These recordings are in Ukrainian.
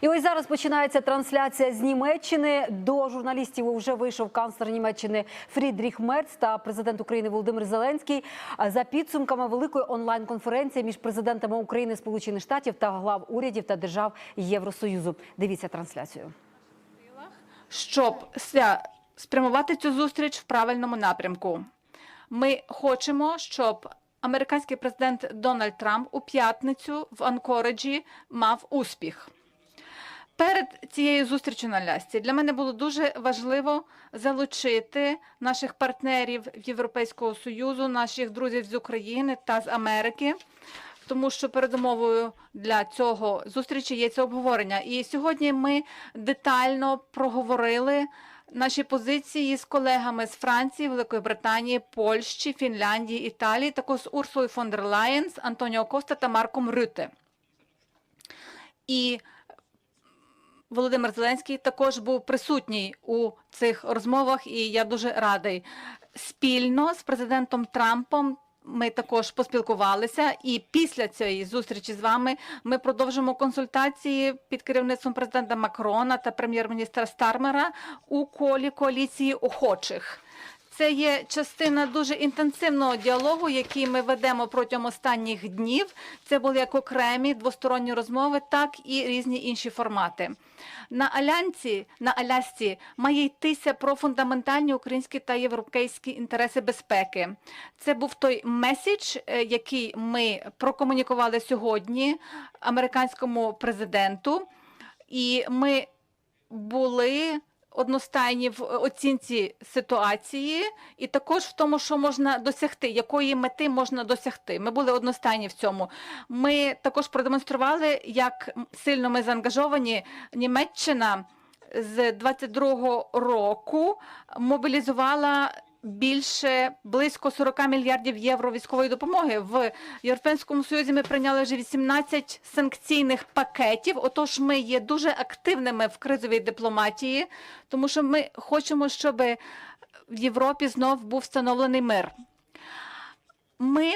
І ось зараз починається трансляція з Німеччини. До журналістів вже вийшов канцлер Німеччини Фрідріх Мерц та президент України Володимир Зеленський. За підсумками великої онлайн-конференції між президентами України, Сполучених Штатів та глав урядів та держав Євросоюзу. Дивіться трансляцію. щоб спрямувати цю зустріч в правильному напрямку. Ми хочемо, щоб американський президент Дональд Трамп у п'ятницю в Анкореджі мав успіх. Перед цією зустрічю на Лясці для мене було дуже важливо залучити наших партнерів Європейського союзу, наших друзів з України та з Америки, тому що передумовою для цього зустрічі є це обговорення. І сьогодні ми детально проговорили наші позиції з колегами з Франції, Великої Британії, Польщі, Фінляндії, Італії, також з Урсулою фон дер Лаєн, Антоніо Коста та Марком Рюте. І Володимир Зеленський також був присутній у цих розмовах, і я дуже радий. Спільно з президентом Трампом ми також поспілкувалися. І після цієї зустрічі з вами ми продовжимо консультації під керівництвом президента Макрона та прем'єр-міністра Стармера у колі коаліції охочих. Це є частина дуже інтенсивного діалогу, який ми ведемо протягом останніх днів. Це були як окремі двосторонні розмови, так і різні інші формати. На Алянці, на Алясці має йтися про фундаментальні українські та європейські інтереси безпеки. Це був той меседж, е, який ми прокомунікували сьогодні американському президенту, і ми були одностайні в оцінці ситуації, і також в тому, що можна досягти, якої мети можна досягти. Ми були одностайні в цьому. Ми також продемонстрували, як сильно ми заангажовані. Німеччина з 22-го року мобілізувала. Більше близько 40 мільярдів євро військової допомоги в Європейському Союзі. Ми прийняли вже 18 санкційних пакетів. Отож, ми є дуже активними в кризовій дипломатії, тому що ми хочемо, щоб в Європі знов був встановлений мир. Ми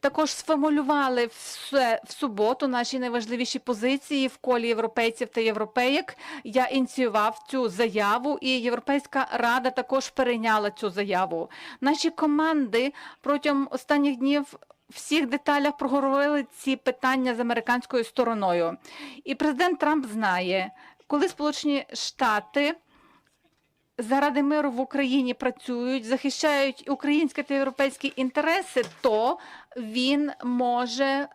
також сформулювали все в суботу наші найважливіші позиції в колі європейців та європеєк. Я ініціював цю заяву, і Європейська рада також перейняла цю заяву. Наші команди протягом останніх днів. Всіх деталях проговорили ці питання з американською стороною. І президент Трамп знає, коли Сполучені Штати заради миру в Україні працюють, захищають українські та європейські інтереси, то він може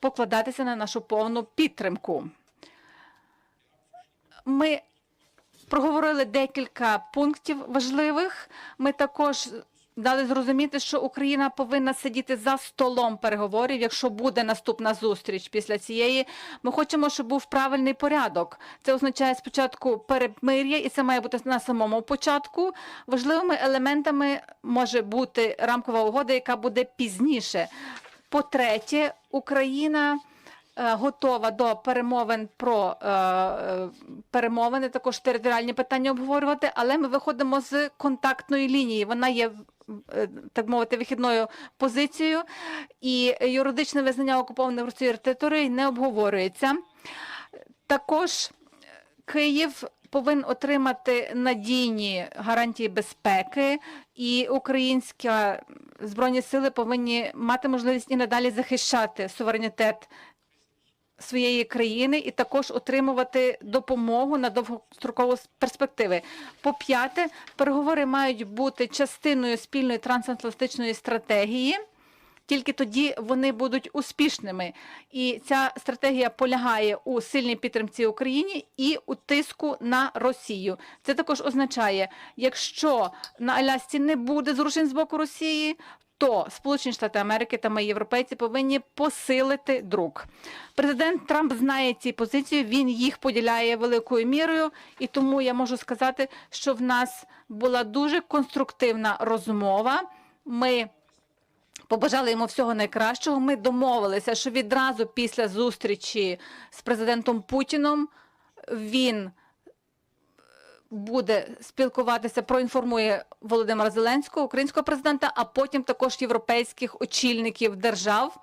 покладатися на нашу повну підтримку. Ми проговорили декілька пунктів важливих. Ми також дали зрозуміти, що Україна повинна сидіти за столом переговорів, якщо буде наступна зустріч після цієї. Ми хочемо, щоб був правильний порядок. Це означає спочатку перемир'я, і це має бути на самому початку. Важливими елементами може бути рамкова угода, яка буде пізніше. По-третє, Україна е, готова до перемовин про е, е, перемовини, також територіальні питання обговорювати, але ми виходимо з контактної лінії. Вона є так мовити вихідною позицією, і юридичне визнання окупованих Росією території не обговорюється. Також Київ повинен отримати надійні гарантії безпеки, і українські збройні сили повинні мати можливість і надалі захищати суверенітет своєї країни і також отримувати допомогу на довгострокову перспективи. По п'яте, переговори мають бути частиною спільної трансатлантичної стратегії. Тільки тоді вони будуть успішними, і ця стратегія полягає у сильній підтримці Україні і у тиску на Росію. Це також означає, якщо на Алясці не буде зрушень з боку Росії, то Сполучені Штати Америки та ми, європейці, повинні посилити друк. Президент Трамп знає ці позиції, він їх поділяє великою мірою, і тому я можу сказати, що в нас була дуже конструктивна розмова. Ми Побажали йому всього найкращого. Ми домовилися, що відразу після зустрічі з президентом Путіном він буде спілкуватися, проінформує Володимира Зеленського, українського президента, а потім також європейських очільників держав.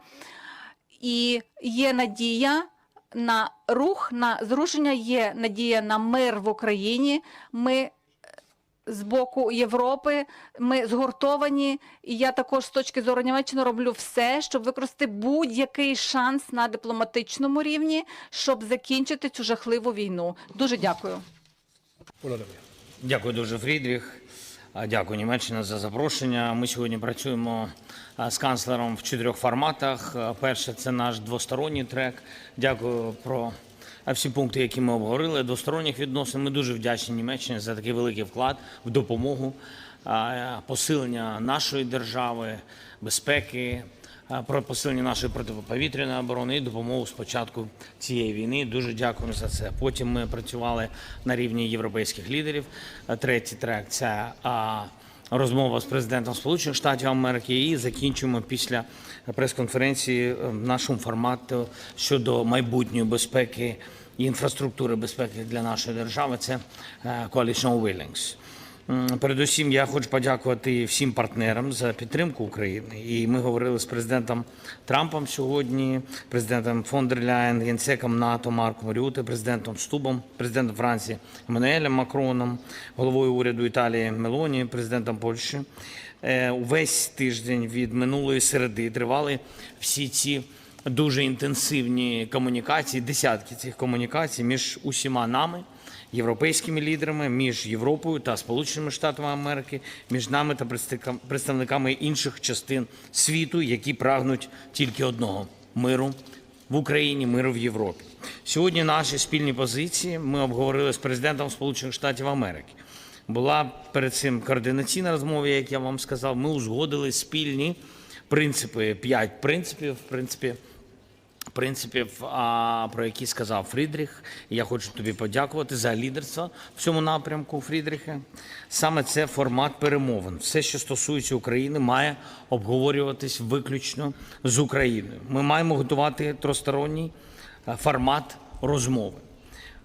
І є надія на рух, на зрушення, є надія на мир в Україні. Ми е, з боку Європи, ми згуртовані, і я також з точки зору Німеччини роблю все, щоб використати будь-який шанс на дипломатичному рівні, щоб закінчити цю жахливу війну. Дуже дякую. Дякую дуже, Фрідріх. Дякую, Німеччина, за запрошення. Ми сьогодні працюємо з канцлером в чотирьох форматах. Перше це наш двосторонній трек. Дякую про всі пункти, які ми обговорили. Двосторонніх відносин. Ми дуже вдячні Німеччині за такий великий вклад в допомогу посилення нашої держави, безпеки, про посилення нашої протиповітряної оборони і допомогу з початку цієї війни. Дуже дякуємо за це. Потім ми працювали на рівні європейських лідерів. Третій трек це розмова з президентом Сполучених Штатів Америки. І закінчуємо після прес-конференції е, нашому формату щодо майбутньої безпеки і інфраструктури безпеки для нашої держави. Це е, Coalition Willings. Передусім, я хочу подякувати всім партнерам за підтримку України. І ми говорили з президентом Трампом сьогодні, президентом фон дер Ляєн, генсеком НАТО Марком Рюте, президентом Стубом, президентом Франції Еммануелем Макроном, головою уряду Італії Мелоні, президентом Польщі. Е, Увесь тиждень від минулої середи тривали всі ці дуже інтенсивні комунікації, десятки цих комунікацій між усіма нами європейськими лідерами, між Європою та Сполученими Штатами Америки, між нами та представникам- представниками інших частин світу, які прагнуть тільки одного миру в Україні, миру в Європі. Сьогодні наші спільні позиції ми обговорили з президентом Сполучених Штатів Америки. Була перед цим координаційна розмова, як я вам сказав. Ми узгодили спільні принципи, п'ять принципів, в принципі, принципів, про які сказав Фрідріх. Я хочу тобі подякувати за лідерство в цьому напрямку, Фрідріхе. Саме це формат перемовин. Все, що стосується України, має обговорюватись виключно з Україною. Ми маємо готувати тросторонній формат розмови.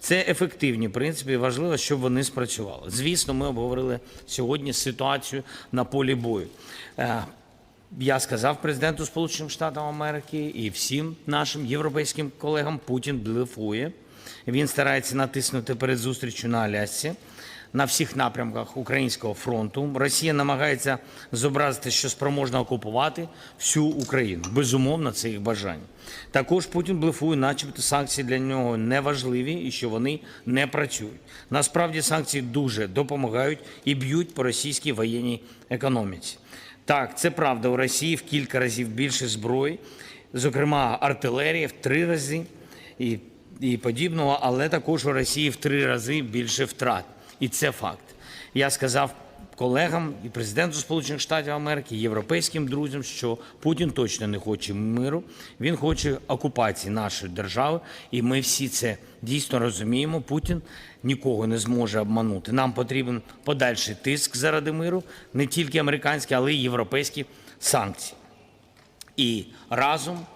Це ефективні принципи, і важливо, щоб вони спрацювали. Звісно, ми обговорили сьогодні ситуацію на полі бою. Е, Я сказав президенту Сполучених Штатів Америки і всім нашим європейським колегам Путін блефує. Він старається натиснути перед зустрічю на Алясці на всіх напрямках українського фронту. Росія намагається зобразити, що спроможна окупувати всю Україну. Безумовно, це їх бажання. Також Путін блефує, начебто санкції для нього не важливі і що вони не працюють. Насправді санкції дуже допомагають і б'ють по російській воєнній економіці. Так, це правда. У Росії в кілька разів більше зброї, зокрема артилерія в три рази і, і подібного, але також у Росії в три рази більше втрат. І це факт. Я сказав колегам і президенту Сполучених Штатів Америки, європейським друзям, що Путін точно не хоче миру, він хоче окупації нашої держави, і ми всі це дійсно розуміємо. Путін нікого не зможе обманути. Нам потрібен подальший тиск заради миру, не тільки американські, але й європейські санкції. І разом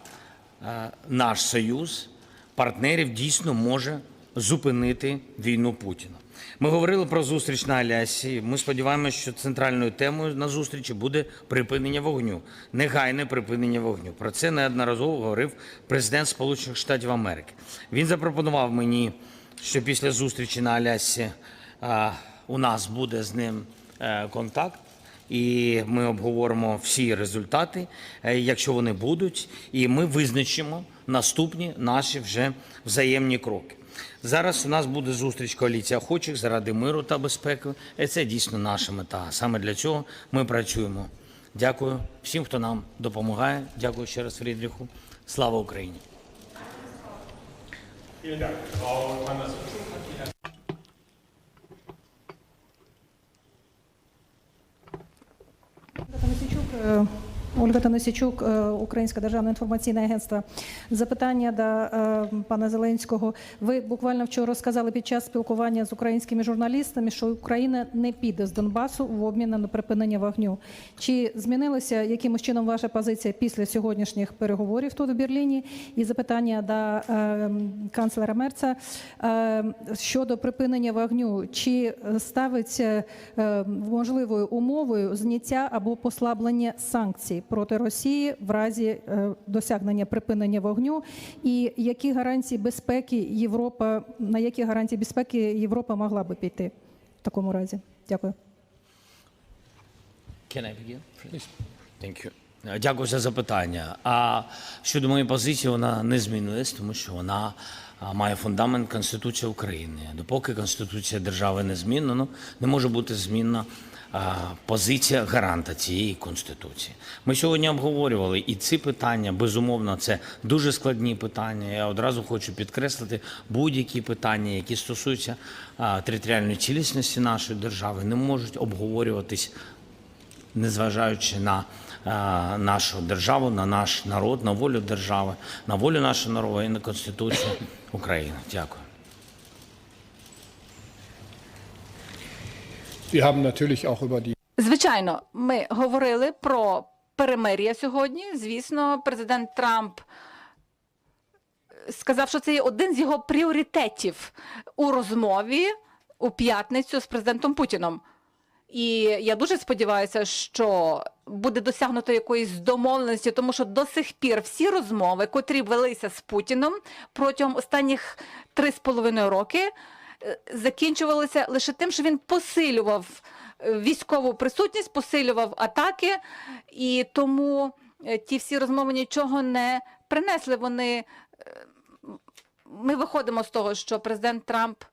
е, наш союз партнерів дійсно може зупинити війну Путіна. Ми говорили про зустріч на Алясі. Ми сподіваємося, що центральною темою на зустрічі буде припинення вогню, негайне припинення вогню. Про це неодноразово говорив президент Сполучених Штатів Америки. Він запропонував мені, що після зустрічі на Алясі у нас буде з ним е, контакт і ми обговоримо всі результати, е, якщо вони будуть, і ми визначимо наступні наші вже взаємні кроки. Зараз у нас буде зустріч коаліції охочих заради миру та безпеки. І це дійсно наша мета. Саме для цього ми працюємо. Дякую всім, хто нам допомагає. Дякую ще раз, Фрідріху. Слава Україні! Vielen Ольга Танасічук, е, Українське державне інформаційне агентство. Запитання до е, пана Зеленського. Ви буквально вчора сказали під час спілкування з українськими журналістами, що Україна не піде з Донбасу в обмін на припинення вогню. Чи змінилася якимось чином ваша позиція після сьогоднішніх переговорів тут в Берліні? І запитання до е, канцлера Мерца щодо припинення вогню. Чи ставиться можливою умовою зняття або послаблення санкцій проти Росії в разі е, досягнення припинення вогню? І які гарантії безпеки Європа на які гарантії безпеки Європа могла би піти в такому разі? Дякую. Can I begin? please? Thank you. Е, Дякую за запитання. А щодо моєї позиції, вона не змінилась, тому що вона має фундамент Конституції України. Допоки Конституція держави не змінена, не може бути змінна позиція гаранта цієї конституції. Ми сьогодні обговорювали і ці питання. Безумовно, це дуже складні питання. Я одразу хочу підкреслити будь-які питання, які стосуються територіальної цілісності нашої держави, не можуть обговорюватись незважаючи на нашу державу, на наш народ, на волю держави, на волю нашого народу і на Конституцію України. Дякую. Звичайно, ми говорили про перемир'я сьогодні. Звісно, президент Трамп сказав, що це є один з його пріоритетів у розмові у п'ятницю з президентом Путіном. І я дуже сподіваюся, що буде досягнуто якоїсь домовленості, тому що до сих пір всі розмови, котрі велися з Путіном протягом останніх три з половиною роки, е, закінчувалися лише тим, що він посилював е, військову присутність, посилював атаки, і тому е, ті всі розмови нічого не принесли. Вони е, ми виходимо з того, що президент Трамп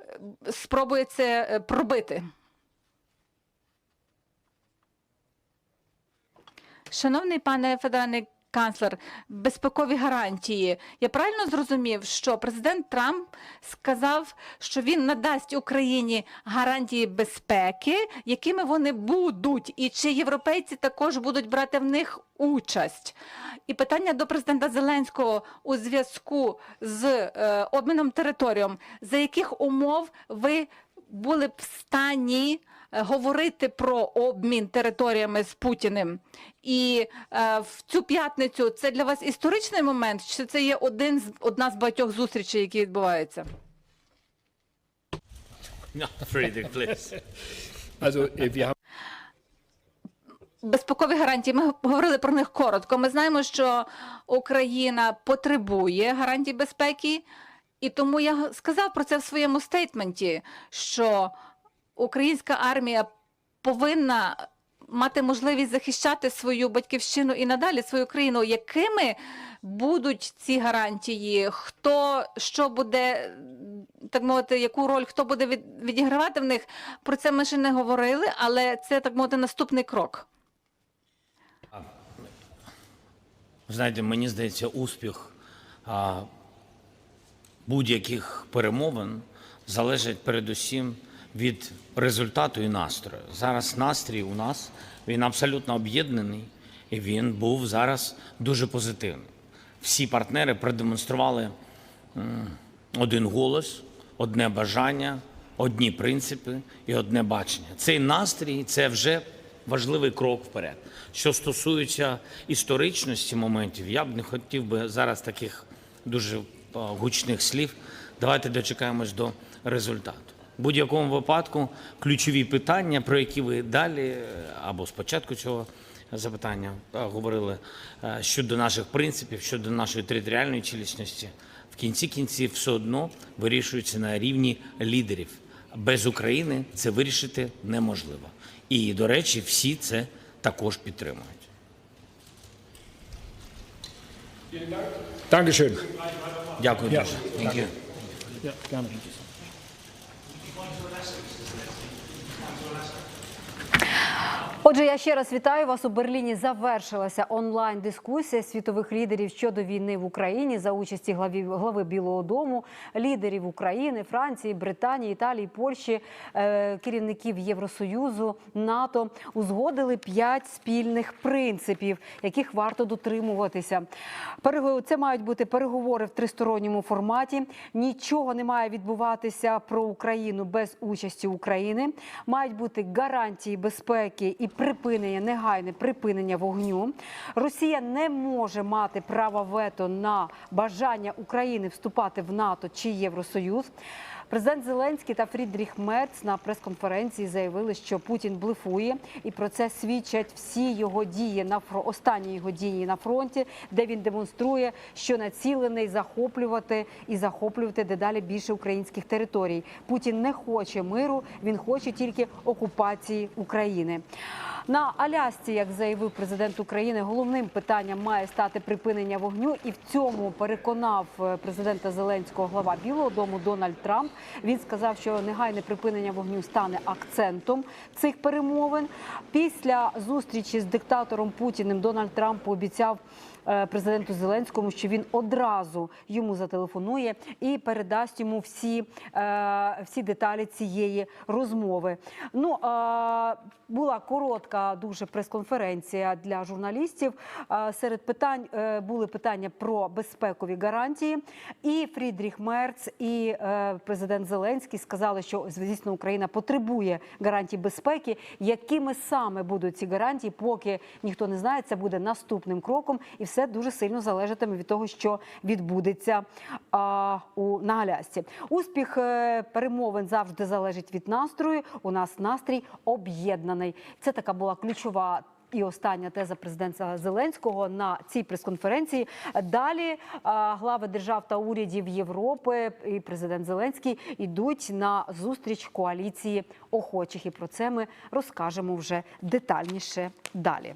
е, спробує це е, пробити. Шановний пане федеральний канцлер, безпекові гарантії. Я правильно зрозумів, що президент Трамп сказав, що він надасть Україні гарантії безпеки, якими вони будуть, і чи європейці також будуть брати в них участь. І питання до президента Зеленського у зв'язку з е, обміном територієм. За яких умов ви були б в стані говорити про обмін територіями з Путіним. І е, в цю п'ятницю це для вас історичний момент, чи це є один з одна з багатьох зустрічей, які відбуваються? Безпекові гарантії. Ми говорили про них коротко. Ми знаємо, що Україна потребує гарантій безпеки, і тому я сказав про це в своєму стейтменті, що українська армія повинна мати можливість захищати свою батьківщину і надалі свою країну. Якими будуть ці гарантії? Хто що буде так мовити, яку роль хто буде від, відігравати в них? Про це ми ще не говорили, але це так мовити наступний крок. Знаєте, мені здається, успіх будь-яких перемовин залежить передусім від результату і настрою. Зараз настрій у нас він абсолютно об'єднаний, і він був зараз дуже позитивний. Всі партнери продемонстрували один голос, одне бажання, одні принципи і одне бачення. Цей настрій це вже важливий крок вперед. Що стосується історичності моментів, я б не хотів би зараз таких дуже гучних слів. Давайте дочекаємось до результату. В будь-якому випадку ключові питання, про які ви далі е, або спочатку цього запитання е, говорили е, щодо наших принципів, щодо нашої територіальної цілісності, в кінці кінців все одно вирішуються на рівні лідерів. Без України це вирішити неможливо. І, до речі, всі це також підтримують. Дякую Ja, дуже. Thank you. Ja, gerne. Отже, я ще раз вітаю вас. У Берліні завершилася онлайн-дискусія світових лідерів щодо війни в Україні за участі главі глави Білого Дому, лідерів України, Франції, Британії, Італії, Польщі, е, керівників Євросоюзу, НАТО узгодили п'ять спільних принципів, яких варто дотримуватися. Це мають бути переговори в тристоронньому форматі. Нічого не має відбуватися про Україну без участі України. Мають бути гарантії безпеки і припинення, негайне припинення вогню. Росія не може мати права вето на бажання України вступати в НАТО чи Євросоюз. Президент Зеленський та Фрідріх Мерц на прес-конференції заявили, що Путін блефує, і про це свідчать всі його дії на фро... останні його дії на фронті, де він демонструє, що націлений захоплювати і захоплювати дедалі більше українських територій. Путін не хоче миру, він хоче тільки окупації України. На Алясці, як заявив президент України, головним питанням має стати припинення вогню, і в цьому переконав е, президента Зеленського глава Білого Дому Дональд Трамп. Він сказав, що негайне припинення вогню стане акцентом цих перемовин. Після зустрічі з диктатором Путіним Дональд Трамп пообіцяв е, президенту Зеленському, що він одразу йому зателефонує і передасть йому всі, е, всі деталі цієї розмови. Ну е, була коротка дуже прес-конференція для журналістів. Серед питань були питання про безпекові гарантії. І Фрідріх Мерц, і е, президент Зеленський сказали, що звісно Україна потребує гарантій безпеки. Якими саме будуть ці гарантії, поки ніхто не знає, це буде наступним кроком, і все дуже сильно залежатиме від того, що відбудеться а, у на Алясці. Успіх е, перемовин завжди залежить від настрою. У нас настрій об'єднаний. Це така була ключова. І остання теза президента Зеленського на цій прес-конференції. Далі глави держав та урядів Європи і президент Зеленський йдуть на зустріч коаліції охочих. І про це ми розкажемо вже детальніше далі.